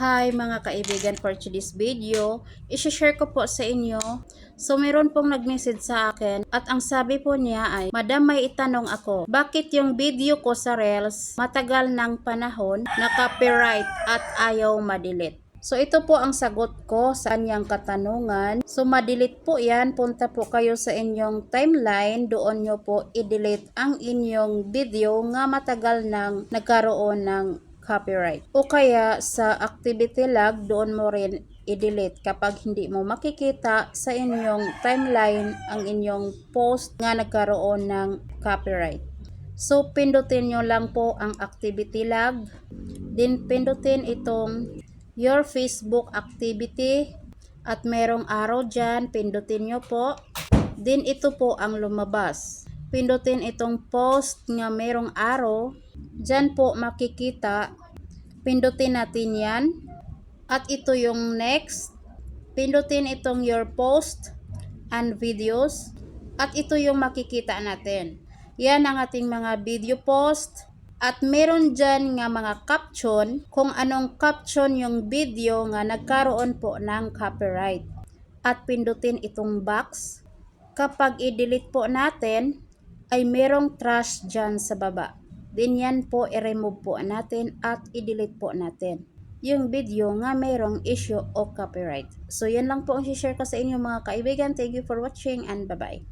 Hi mga kaibigan for today's video, isi-share ko po sa inyo. So meron pong nag-message sa akin at ang sabi po niya ay, Madam may itanong ako, bakit yung video ko sa Reels matagal ng panahon na copyright at ayaw madelete? So ito po ang sagot ko sa kanyang katanungan. So madelete po yan, punta po kayo sa inyong timeline, doon nyo po i-delete ang inyong video nga matagal nang nagkaroon ng copyright. O kaya sa activity log, doon mo rin i-delete kapag hindi mo makikita sa inyong timeline ang inyong post nga nagkaroon ng copyright. So, pindutin nyo lang po ang activity log. Then, pindutin itong your Facebook activity. At merong arrow dyan, pindutin nyo po. Then, ito po ang lumabas. Pindutin itong post nga merong arrow. Dyan po makikita. Pindutin natin yan. At ito yung next. Pindutin itong your post and videos. At ito yung makikita natin. Yan ang ating mga video post. At meron dyan nga mga caption kung anong caption yung video nga nagkaroon po ng copyright. At pindutin itong box. Kapag i-delete po natin, ay merong trash dyan sa baba. Then yan po i-remove po natin at i-delete po natin yung video nga mayroong issue o copyright. So yan lang po ang share ko sa inyo mga kaibigan. Thank you for watching and bye-bye.